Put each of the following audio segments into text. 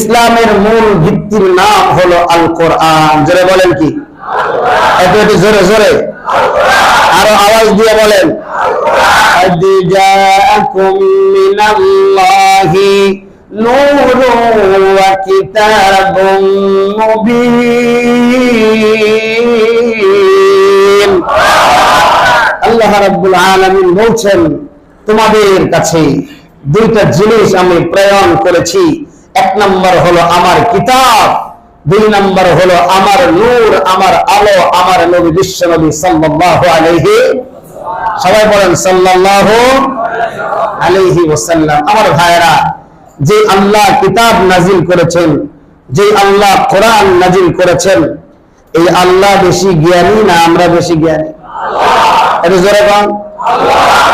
ইসলামের মূল ভিত্তির নাম হলো আল কোরআন জোরে বলেন কি? এত একটু জোরে জোরে। আরও আওয়াজ দিয়ে বলেন। আল্লাহ রাব্বুল আলামিন বলছেন, তোমাদের কাছে দুইটা জিনিস আমি প্রেরণ করেছি। এক নম্বর হলো আমার কিতাব, দুই নম্বর হলো আমার নূর, আমার আলো, আমার নবী, বিশ্ব নবী সাল্লাল্লাহু আলাইহি সবাই বলেন সাল্লাল্লাহু আলাইহি ওয়াসাল্লাম। আমার ভাইরা যে আল্লাহ কিতাব নাজিল করেছেন, যে আল্লাহ কোরআন নাজিল করেছেন, এই আল্লাহ বেশি জ্ঞানী না আমরা বেশি জ্ঞানী?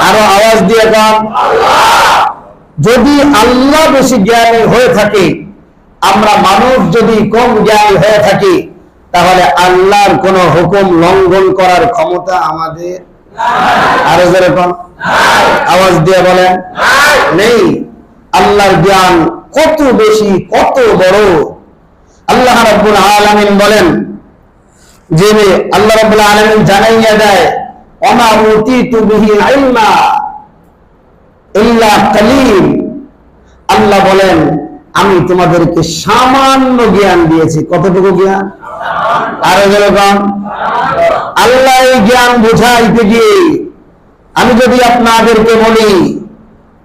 আরও আওয়াজ দিয়ে কম যদি আল্লাহ বেশি জ্ঞানী হয়ে থাকে আমরা মানুষ যদি কম জ্ঞানী হয়ে থাকি তাহলে আল্লাহর কোন হুকুম লঙ্ঘন করার ক্ষমতা আমাদের আরও জোরে কম আওয়াজ দিয়ে বলেন নেই। আল্লাহর জ্ঞান কত বেশি কত বড়। আল্লাহ রাব্বুল আলামিন বলেন যে আল্লাহ রাব্বুল আলামিন জানাইয়া দেয় ইলমা ইল্লা কালিল আল্লাহ বলেন, আমি তোমাদেরকে সামান্য জ্ঞান দিয়েছি। কতটুকু জ্ঞান? আরও যেরকম? আল্লাহ এই জ্ঞান বোঝাইতে গিয়ে, আমি যদি আপনাদেরকে বলি,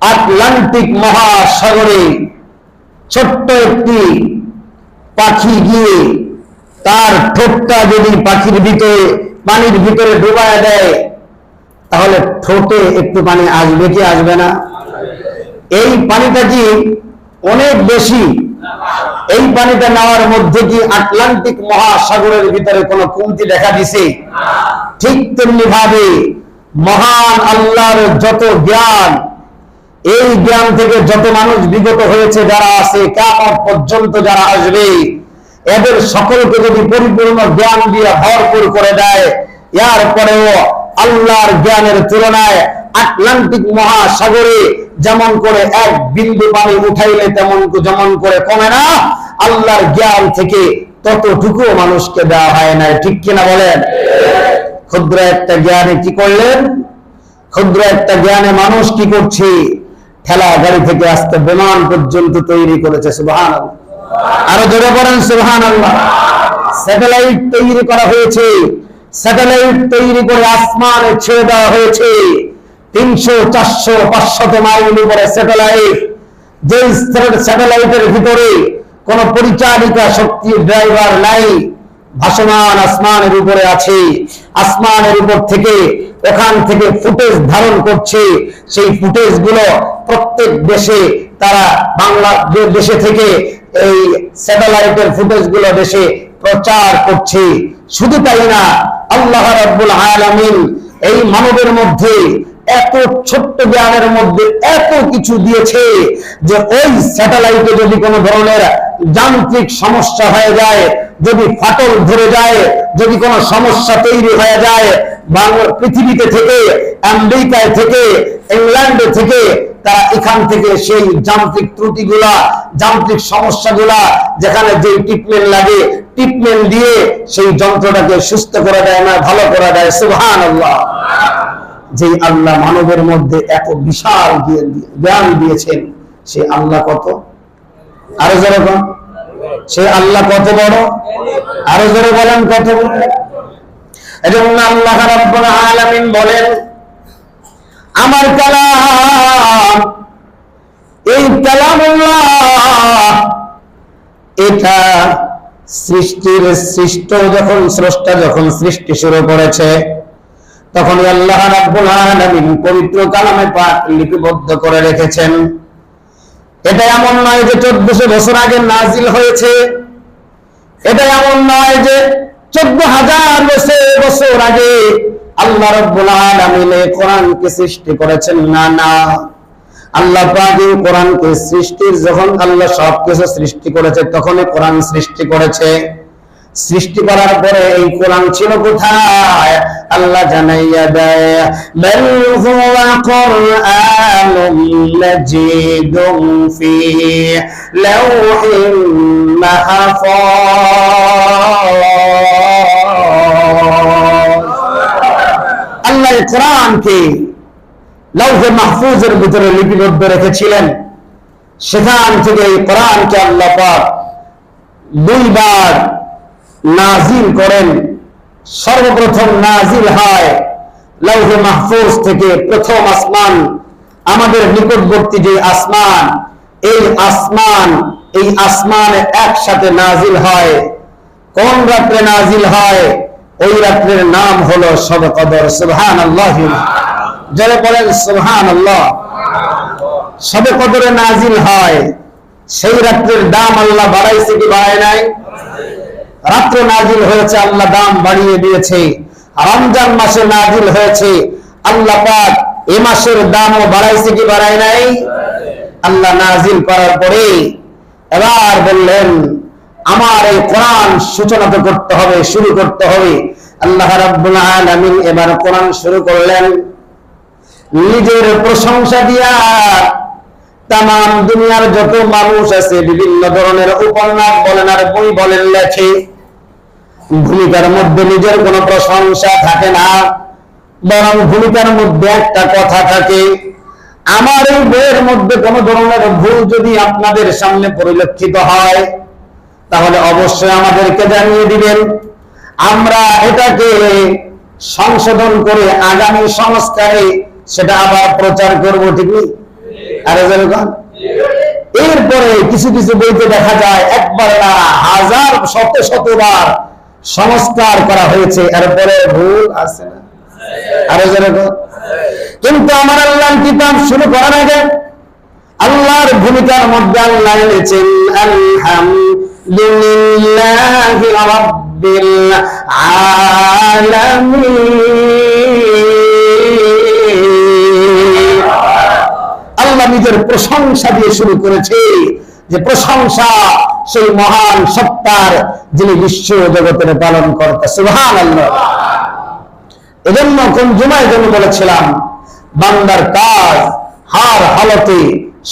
আটলান্টিক মহাসাগরে ছোট্ট একটি পাখি গিয়ে, তার ঠোঁটটা যদি পাখির ভিতরে, পানির ভিতরে ডুবায় দেয় তাহলে ঠোঁটে একটু পানি আসবে কি আসবে না? এই পানিটা কি অনেক বেশি? এই পানিটা নেওয়ার মধ্যে কি আটলান্টিক মহাসাগরের ভিতরে কোনো কমতি দেখা দিছে? ঠিক তেমনি ভাবে মহান আল্লাহর যত জ্ঞান, এই জ্ঞান থেকে যত মানুষ বিগত হয়েছে, যারা আছে কেমন পর্যন্ত যারা আসবে, এদের সকলকে যদি পরিপূর্ণ জ্ঞান দিয়ে ভরপুর করে দেয় এর পরেও আল্লাহর জ্ঞানের তুলনায় আটলান্টিক মহাসাগরে যেমন করে এক বিন্দু পানি উঠাইলে তেমন যেমন করে কমে না, আল্লাহর জ্ঞান থেকে ততটুকু মানুষকে দেওয়া হয় না ঠিক কিনা বলেন? ক্ষুদ্র একটা জ্ঞানে কি করলেন? ক্ষুদ্র একটা জ্ঞানে মানুষ কি করছে? ঠেলা গাড়ি থেকে আসতে বিমান পর্যন্ত তৈরি করেছে সুবহান আরও জোরে পড়েন সুবহান আল্লাহ স্যাটেলাইট তৈরি করা হয়েছে। স্যাটেলাইট তৈরি করে আসমানে ছেড়ে দেওয়া হয়েছে। তিনশো, চারশো, পাঁচশত মাইল উপরে স্যাটেলাইট। যে স্যাটেলাইটের ভিতরে কোন পরিচালিকা শক্তি ড্রাইভার নাই। ভাসমান আসমানের উপরে আছে। আসমানের উপর থেকে ওখান থেকে ফুটেজ ধারণ করছে। সেই ফুটেজগুলো প্রত্যেক দেশে তারা বাংলা দেশে থেকে এই স্যাটেলাইটের ফুটেজগুলো দেশে প্রচার করছে। শুধু তাই না আল্লাহ রাব্বুল আলামিন এই মানবের মধ্যে এত ছোট্ট জ্ঞানের মধ্যে এত কিছু দিয়েছে যে ওই স্যাটেলাইটে যদি কোনো ধরনের যান্ত্রিক সমস্যা হয়ে যায়, যদি ফাটল ধরে যায়, যদি কোনো সমস্যা তৈরি হয়ে যায়, বাংলা পৃথিবীতে থেকে, আমেরিকায় থেকে, ইংল্যান্ডে থেকে, তারা এখান থেকে সেই যান্ত্রিক ত্রুটিগুলা, যান্ত্রিক সমস্যাগুলা যেখানে যে ট্রিটমেন্ট লাগে ট্রিটমেন্ট দিয়ে সেই যন্ত্রটাকে সুস্থ করে দেয় না, ভালো করে দেয় সুবহান আল্লাহ যে আল্লাহ মানবের মধ্যে এত বিশাল জ্ঞান দিয়েছেন, সে আল্লাহ কত? আরও যেরকম সে আল্লাহ কত বড়? আরও জোরে বলেন কত বড়? আল্লাহ আলামিন বলেন, আমার কালাম, এই কালামুল্লাহ, এটা সৃষ্টির সৃষ্ট যখন স্রষ্টা যখন সৃষ্টি শুরু করেছে তখন আল্লাহ রাব্বুল আলামিন পবিত্র কালামে পাক লিপিবদ্ধ করে রেখেছেন। এটা এমন নয় যে চোদ্দশো বছর আগে নাজিল হয়েছে। এটা এমন নয় যে চোদ্দ হাজার বছর আগে আল্লাহ রব্বুল আলামিন কোরআনকে সৃষ্টি করেছেন। না না। আল্লাহ পাক এই কোরআনকে সৃষ্টির যখন আল্লাহ সবকিছু সৃষ্টি করেছে, তখনই কোরআন সৃষ্টি করেছে। সৃষ্টি করার পরে এই কোরআন ছিল কোথায়? আল্লাহ জানাইয়া দেয়, বল হুয়া কুরআনুম আল্লাহ কোরআনকে লৌহে মাহফুজের ভিতরে লিপিবদ্ধ রেখেছিলেন। সেখান থেকে এই কোরআনকে আল্লাহ পাক দুইবার নাজিল করেন। সর্বপ্রথম নাজিল হয় লৌহে মাহফুজ থেকে প্রথম আসমান। আমাদের নিকটবর্তী যে আসমান, এই আসমান এই আসমান একসাথে নাজিল হয়। কোন রাত্রে নাজিল হয়? ওই রাত্রের নাম হলো সব কদর আল্লাহ যারা বলেন আল্লাহ সবে কদরে নাজিল হয়, সেই রাত্রের দাম আল্লাহ বাড়াইছে কি বাড়ায় নাই? রাত্র নাজিল হয়েছে, আল্লাহ দাম বাড়িয়ে দিয়েছে। রমজান মাসে নাজিল হয়েছে, আল্লাহ পাক এ মাসের দামও বাড়াইছে কি বাড়ায় নাই? আল্লাহ নাজিল করার পরে এবার বললেন, আমার এই কোরআন সূচনা তো করতে হবে, শুরু করতে হবে। আল্লাহ রাব্বুল আলামিন এবার কোরআন শুরু করলেন। নিজের প্রশংসা দিয়া তাম দুনিয়ার যত মানুষ আছে, বিভিন্ন ধরনের উপন্যাস বলেন আর বই বলেন লেখে। ভূমিকার মধ্যে নিজের কোনো প্রশংসা থাকে না, বরং ভূমিকার মধ্যে একটা কথা থাকে, আমার এই বইয়ের মধ্যে কোন ধরনের ভুল যদি আপনাদের সামনে পরিলক্ষিত হয়, তাহলে অবশ্যই আমাদেরকে জানিয়ে দিবেন। আমরা এটাকে সংশোধন করে আগামী সংস্কারে সেটা আবার প্রচার করব, ঠিক নেই? এরপরে কিছু কিছু বইতে দেখা যায়, একবার না, হাজার, শত, শতবার সংস্কার করা হয়েছে, এরপরে ভুল আছে না? আরে যেরকম? কিন্তু আমার আল্লাহ কিতাব শুরু করার আগে আল্লাহর ভূমিকার মধ্যে আল্লাহ এনেছেন আলহামদুলিল্লাহি রাব্বিল আলামিন। নিজের প্রশংসা দিয়ে শুরু করেছে। যে প্রশংসা সেই মহান সত্তার যিনি বিশ্ব জগতের পালন করতে সুহান এজন্য কোন জুমায় জন্য বলেছিলাম, বান্দার কাজ, হার হালতে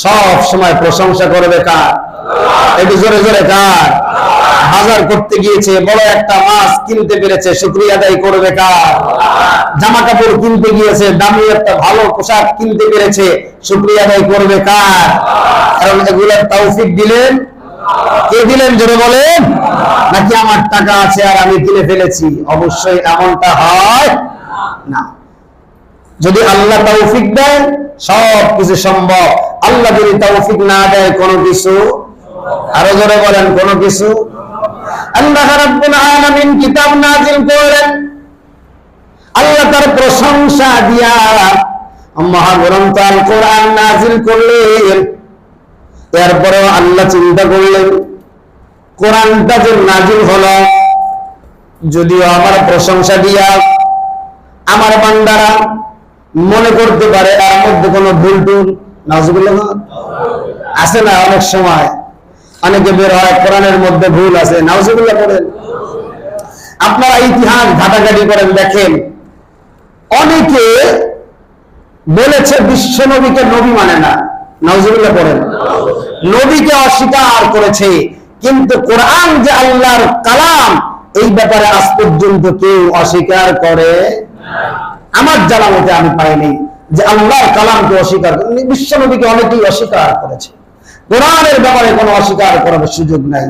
সব সময় প্রশংসা করবে কার? একটু জোরে জোরে কার? বাজার করতে গিয়েছে, বড় একটা মাছ কিনতে পেরেছে, শুক্রিয়া আদায় করবে কার? জামা কাপড় কিনতে গিয়েছে, দামি একটা ভালো পোশাক কিনতে পেরেছে, শুক্রিয়া আদায় করবে কার? কারণ এগুলোর তৌফিক দিলেন? কে দিলেন জোরে বলেন? নাকি আমার টাকা আছে আর আমি কিনে ফেলেছি? অবশ্যই এমনটা হয় না। যদি আল্লাহ তৌফিক দেয় সব কিছু সম্ভব। আল্লাহ যদি তৌফিক না দেয় কোনো কিছু আরও জোরে বলেন, কোনো কিছু? আল্লাহ আল্লাহ তার চিন্তা করলেন, কোরআনটা যে নাজিল হলো, যদিও আমার প্রশংসা দিয়া আমার বান্দারা মনে করতে পারে এর মধ্যে কোনো ভুল টুল নাজুবিল্লাহ আছে না অনেক সময়? অনেকে বের হয়, কোরআনের মধ্যে ভুল আছে নাউজুবিল্লাহ করেন আপনারা ইতিহাস ঘাটাঘাটি করেন, দেখেন। অনেকে বলেছে বিশ্ব নবীকে নবী মানে না। নাউজুবিল্লাহ করেন নবীকে অস্বীকার করেছে, কিন্তু কোরআন যে আল্লাহর কালাম, এই ব্যাপারে আজ পর্যন্ত কেউ অস্বীকার করে আমার জানা মতে আমি পাইনি যে আল্লাহর কালামকে অস্বীকার করে বিশ্ব নবীকে অনেকেই অস্বীকার করেছে। কোরআনের ব্যাপারে কোনো অস্বীকার করার সুযোগ নাই।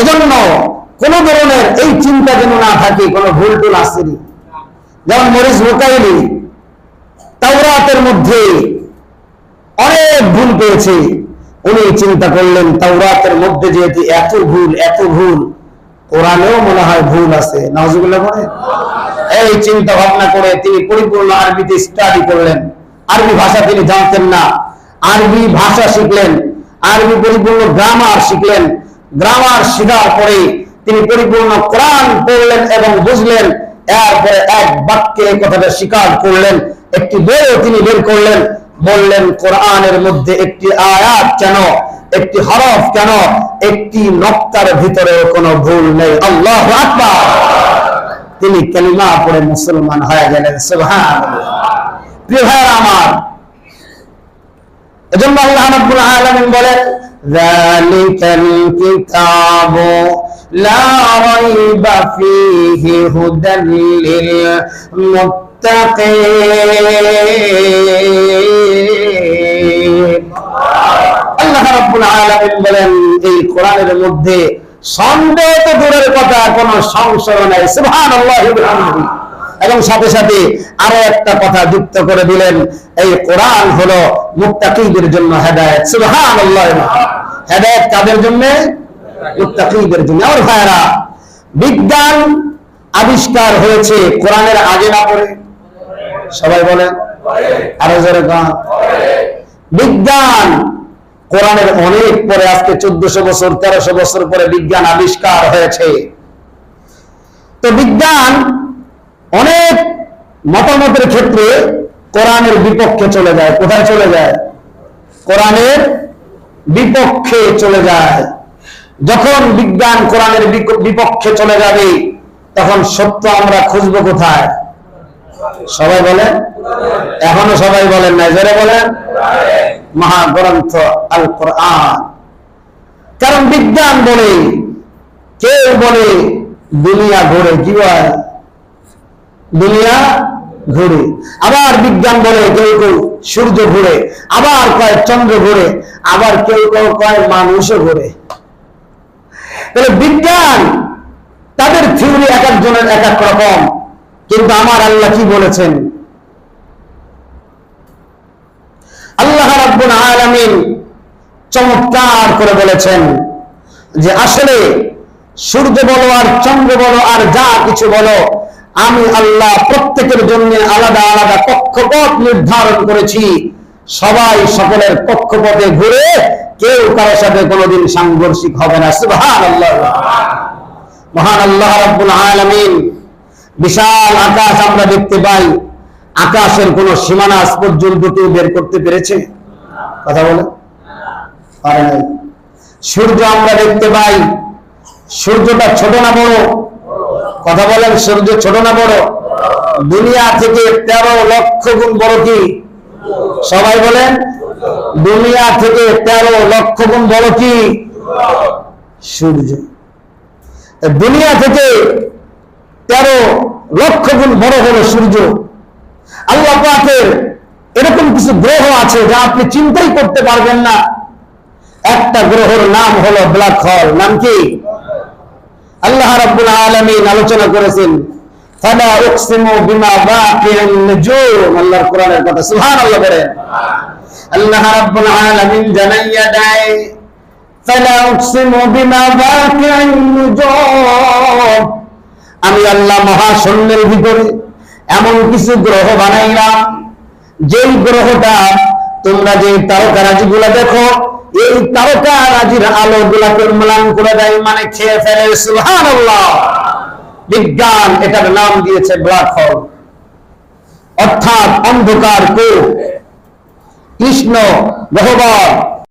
এজন্য কোন ধরনের এই চিন্তা যেন না থাকে, কোনো ভুল টুল আসেনি যেমন মরিস মোকাইলি তাওরাতের মধ্যে অনেক ভুল পেয়েছে উনি চিন্তা করলেন, তাওরাতের মধ্যে যেহেতু এত ভুল এত ভুল, কোরআনেও মনে হয় ভুল আছে। নজরুল্লাহ বলে এই চিন্তা ভাবনা করে তিনি পরিপূর্ণ আরবিতে স্টাডি করলেন। আরবি ভাষা তিনি জানতেন না। আরবি ভাষা শিখলেন। আরবি পরিপূর্ণ গ্রামার শিখলেন। গ্রামার শেখার পরে তিনি পরিপূর্ণ কোরআন পড়লেন এবং বুঝলেন। এরপরে এক বাক্যে কথাটা স্বীকার করলেন। একটি বইও তিনি বের করলেন। বললেন, কোরআনের মধ্যে একটি আয়াত কেন? একটি হরফ কেন? একটি নক্তার ভিতরেও কোনো ভুল নেই। আল্লাহ আকবার। তিনি কালিমা পড়ে মুসলমান হয়ে গেলেন। সুবহানাল্লাহ। প্রিয় আমার এজন্য আল্লাহ রাব্বুল আলামিন বলেন যালিকাল কিতাবু লা রাইবা ফীহি লিল মুত্তাকিন আল্লাহ রাব্বুল আলামিন বলেন, এই কোরআনের মধ্যে সন্দেহ তো দূরের কথা, কোনো সংশয় নাই। সুবহানাল্লাহি ওয়া বিহামদিহি। এবং সাথে সাথে আরও একটা কথা যুক্ত করে দিলেন, এই কোরআন হলো মুত্তাকিদের জন্য হেদায়েত। সুবহানাল্লাহ। হেদায়েত কাদের জন্য? মুত্তাকিদের জন্য। আর ভাইরা বিজ্ঞান আবিষ্কার হয়েছে কোরআনের আগে না পড়ে সবাই বলেন আরও জোরে বিজ্ঞান কোরআনের অনেক পরে, আজকে চোদ্দশো বছর, তেরোশো বছর পরে বিজ্ঞান আবিষ্কার হয়েছে। তো বিজ্ঞান অনেক মতামতের ক্ষেত্রে কোরআনের বিপক্ষে চলে যায়। কোথায় চলে যায়? কোরআনের বিপক্ষে চলে যায়। যখন বিজ্ঞান কোরআনের বিপক্ষে চলে যাবে, তখন সত্য আমরা খুঁজবো কোথায়? সবাই বলেন? এখনও সবাই বলেন না যারা বলেন? মহাগ্রন্থ আল কোরআন কারণ বিজ্ঞান বলে, কেউ বলে দুনিয়া ঘুরে কি হয়? দুনিয়া ঘুরে। আবার বিজ্ঞান বলে কেউ কেউ সূর্য ঘুরে, আবার কয় চন্দ্র ঘুরে, আবার কেউ কেউ কয় মানুষও ঘুরে। তাহলে বিজ্ঞান, তাদের থিওরি এক একজনের এক এক রকম, কিন্তু আমার আল্লাহ কি বলেছেন? আল্লাহ রাব্বুল আলামিন চমৎকার করে বলেছেন যে আসলে সূর্য বলো আর চন্দ্র বলো আর যা কিছু বলো আমি আল্লাহ প্রত্যেকের জন্য আলাদা আলাদা কক্ষপথ নির্ধারণ করেছি। সবাই সকলের কক্ষপথে ঘুরে কেউ কারোর সাথে কোনোদিন সাংঘর্ষিক হবে না। সুবহানাল্লাহ। মহান আল্লাহ রাব্বুল আলামিন। বিশাল আকাশ আমরা দেখতে পাই। আকাশের কোন সীমানা আজ পর্যন্ত কেউ বের করতে পেরেছে? কথা বলে? সূর্য আমরা দেখতে পাই। সূর্যটা ছোট না বড়? কথা বলেন সূর্য ছোট না বড়? দুনিয়া থেকে তেরো লক্ষ গুণ বড় কি? সবাই বলেন, দুনিয়া থেকে তেরো লক্ষ গুণ বড় কি? সূর্য। দুনিয়া থেকে তেরো লক্ষ গুণ বড় হলো সূর্য। আল্লাহ পাকের এরকম কিছু গ্রহ আছে যা আপনি চিন্তাই করতে পারবেন না। একটা গ্রহের নাম হলো ব্ল্যাক হোল। নাম কি? আল্লাহ রাব্বুল আলামিন আলোচনা করেছেন, ফালা উকসিমু বিমা বাকিয়ান নুজুম আল্লাহর কোরআনের কথা, সুবহানাল্লাহ বলেন। আল্লাহ রাব্বুল আলামিন জানাইয়া দেয়, ফালা উকসিমু বিমা বাকিয়ান নুজুম আমি আল্লাহ মহাশূন্যের ভিতরে এমন কিছু গ্রহ বানাইলাম, যেই গ্রহটা তোমরা যে তারকারাজি গুলা দেখো এই তারকা রাজির আলো গুলাকে ম্লান করে দেয় মানে খেয়ে ফেলে সুহান বিজ্ঞান এটার নাম দিয়েছে ব্ল্যাক হোল অর্থাৎ অন্ধকার কৃষ্ণ গহ্বর